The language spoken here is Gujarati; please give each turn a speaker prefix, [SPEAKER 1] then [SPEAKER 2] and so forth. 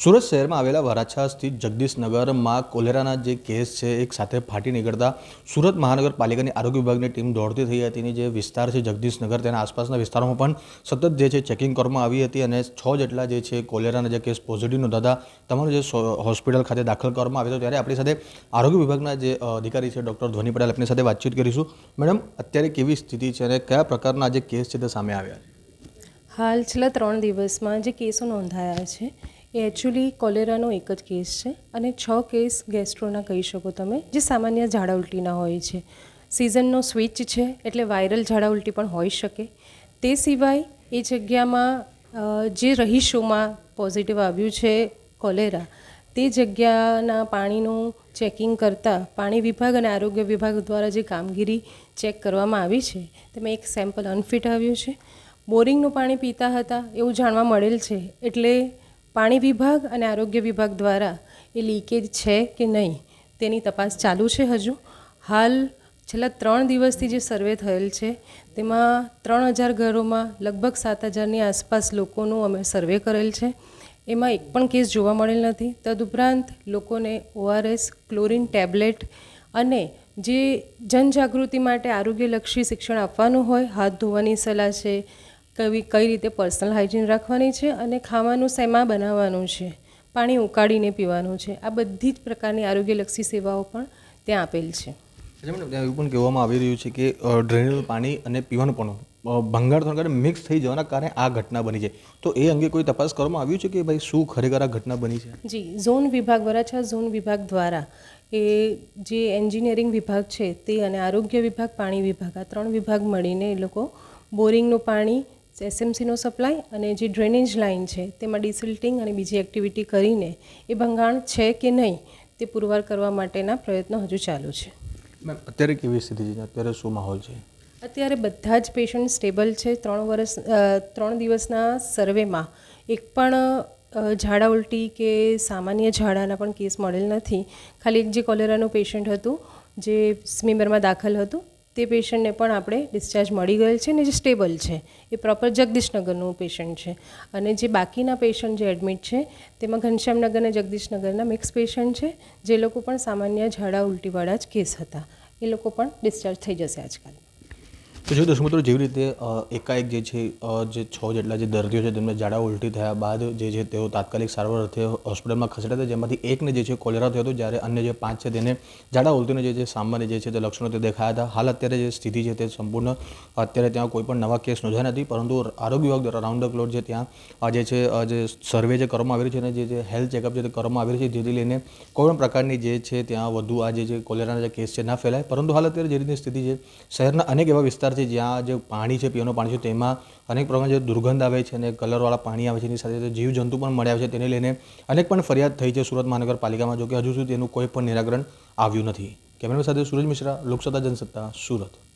[SPEAKER 1] સુરત શહેરમાં આવેલા વરાછા સ્થિત જગદીશનગરમાં કોલેરાના જે કેસ છે, એક સાથે ફાટી નીકળતા સુરત મહાનગરપાલિકાની આરોગ્ય વિભાગની ટીમ દોડતી થઈ હતી અને જે વિસ્તાર છે જગદીશનગર, તેના આસપાસના વિસ્તારોમાં પણ સતત જે છે ચેકિંગ કરવામાં આવી હતી અને છ જેટલા જે છે કોલેરાના જે કેસ પોઝિટિવ નોંધાતા તમારું જે હોસ્પિટલ ખાતે દાખલ કરવામાં આવ્યો હતો. ત્યારે આપણી સાથે આરોગ્ય વિભાગના જે અધિકારી છે ડૉક્ટર ધ્વની પટેલ, આપની સાથે વાતચીત કરીશું. મેડમ, અત્યારે કેવી સ્થિતિ છે અને કયા પ્રકારના જે કેસ છે તે સામે આવ્યા
[SPEAKER 2] હાલ છેલ્લા ત્રણ દિવસમાં જે કેસો નોંધાયા છે એ એકચ્યુઅલી કોલેરાનો એક જ કેસ છે અને છ કેસ ગેસ્ટ્રોના કહી શકો તમે, જે સામાન્ય ઝાડા ઉલટીના હોય છે. સિઝનનો સ્વિચ છે એટલે વાયરલ ઝાડા ઉલટી પણ હોઈ શકે. તે સિવાય એ જગ્યામાં જે રહીશોમાં પોઝિટિવ આવ્યું છે કોલેરા, તે જગ્યાના પાણીનું ચેકિંગ કરતાં પાણી વિભાગ અને આરોગ્ય વિભાગ દ્વારા જે કામગીરી ચેક કરવામાં આવી છે, તેમાં એક સેમ્પલ અનફિટ આવ્યું છે. બોરિંગનું પાણી પીતા હતા એવું જાણવા મળેલ છે, એટલે પાણી વિભાગ અને આરોગ્ય વિભાગ દ્વારા એ લીકેજ છે કે નહીં તેની તપાસ ચાલુ છે હજુ. હાલ છેલ્લા ત્રણ દિવસથી જે સર્વે થયેલ છે, તેમાં ત્રણ હજાર ઘરોમાં લગભગ સાત હજારની આસપાસ લોકોનું અમે સર્વે કરેલ છે. એમાં એક પણ કેસ જોવા મળેલ નથી. તદુપરાંત લોકોને ઓઆરએસ, ક્લોરિન ટેબ્લેટ અને જે જનજાગૃતિ માટે આરોગ્યલક્ષી શિક્ષણ આપવાનું હોય, હાથ ધોવાની સલાહ છે કઈ કઈ રીતે પર્સનલ હાઇજીન રાખવાની છે અને ખાવાનું શેમાં બનાવવાનું છે? પાણી ઉકાળીને પીવાનું છે. આ બધી જ પ્રકારની આરોગ્યલક્ષી સેવાઓ પણ ત્યાં આપેલ છે.
[SPEAKER 1] મેડમ ત્યાં એવું પણ કહેવામાં આવી રહ્યું છે કે ડ્રેનેજ પાણી અને પીવાનું પણ ભંગાર થવાના મિક્સ થઈ જવાના કારણે આ ઘટના બની છે. તો એ અંગે કોઈ તપાસ કરવામાં આવ્યું છે કે ભાઈ શું ખરેખર આ ઘટના બની છે?
[SPEAKER 2] જી ઝોન વિભાગ વરાછા ઝોન વિભાગ દ્વારા એ જે એન્જિનિયરિંગ વિભાગ છે તે અને આરોગ્ય વિભાગ પાણી વિભાગ આ ત્રણ વિભાગ મળીને એ લોકો બોરિંગનું પાણી એસએમસીનો સપ્લાય અને જે ડ્રેનેજ લાઇન છે તેમાં ડિસિલ્ટિંગ અને બીજી એક્ટિવિટી કરીને એ ભંગાણ છે કે નહીં તે પુરવાર કરવા માટેના પ્રયત્નો હજુ ચાલુ છે.
[SPEAKER 1] મેમ અત્યારે કેવી સ્થિતિ છે? અત્યારે શું માહોલ છે?
[SPEAKER 2] અત્યારે બધા જ પેશન્ટ સ્ટેબલ છે. ત્રણ વર્ષ ત્રણ દિવસના સર્વેમાં એક પણ ઝાડા ઉલટી કે સામાન્ય ઝાડાના પણ કેસ મળેલ નથી. ખાલી એક જે કોલેરાનું પેશન્ટ હતું જે સ્મીમરમાં દાખલ હતું તે પેશન્ટને પણ આપણે ડિસ્ચાર્જ મળી ગયેલ છે ને જે સ્ટેબલ છે, એ પ્રોપર જગદીશનગરનું પેશન્ટ છે. અને જે બાકીના પેશન્ટ જે એડમિટ છે, તેમાં ઘનશ્યામનગર અને જગદીશનગરના મિક્સ પેશન્ટ છે, જે લોકો પણ સામાન્ય ઝાડા ઉલટીવાળા જ કેસ હતા. એ લોકો પણ ડિસ્ચાર્જ થઈ જશે આજકાલ.
[SPEAKER 1] તો જો દર્શક મિત્રો, જેવી રીતે એકાએક જે છે જે છ જેટલા જે દર્દીઓ છે, તેમને ઝાડા ઉલટી થયા બાદ જે છે, તેઓ તાત્કાલિક સારવાર અર્થે હોસ્પિટલમાં ખસેડ્યા હતા. જેમાંથી એકને જે છે, કોલેરા થયો હતો, જ્યારે અન્ય જે પાંચ છે, તેને ઝાડા ઉલટીને જે છે, સામાન્ય જે છે, તે લક્ષણો તે દેખાયા હતા. હાલ અત્યારે જે સ્થિતિ છે, તે સંપૂર્ણ, અત્યારે ત્યાં કોઈ પણ નવા કેસ નોંધાયા નથી, પરંતુ આરોગ્ય વિભાગ દ્વારા રાઉન્ડ ધ ક્લોક જે ત્યાં જે છે જે સર્વે જે કરવામાં આવી રહ્યું છે અને જે જે હેલ્થ ચેકઅપ જે તે કરવામાં આવી રહ્યું છે, જેથી લઈને કોઈ પણ પ્રકારની જે છે, ત્યાં વધુ આ જે કોલેરાના જે કેસ છે, ના ફેલાય. પરંતુ હાલ અત્યારે જે રીતની સ્થિતિ છે, શહેરના અનેક એવા વિસ્તાર છે જ્યાં જે પાણી છે, પીવાનું પાણી છે, તેમાં અનેક પ્રકારની જે દુર્ગંધ આવે છે અને કલરવાળા પાણી આવે છે, એની સાથે સાથે જીવજંતુ પણ મળ્યા છે. તેને લઈને અનેક પણ ફરિયાદ થઈ છે સુરત મહાનગરપાલિકામાં જો કે હજુ સુધી તેનું કોઈ પણ નિરાકરણ આવ્યું નથી. કેમેરા સાથે સુરજ મિશ્રા, લોકસત્તા જનસત્તા, સુરત.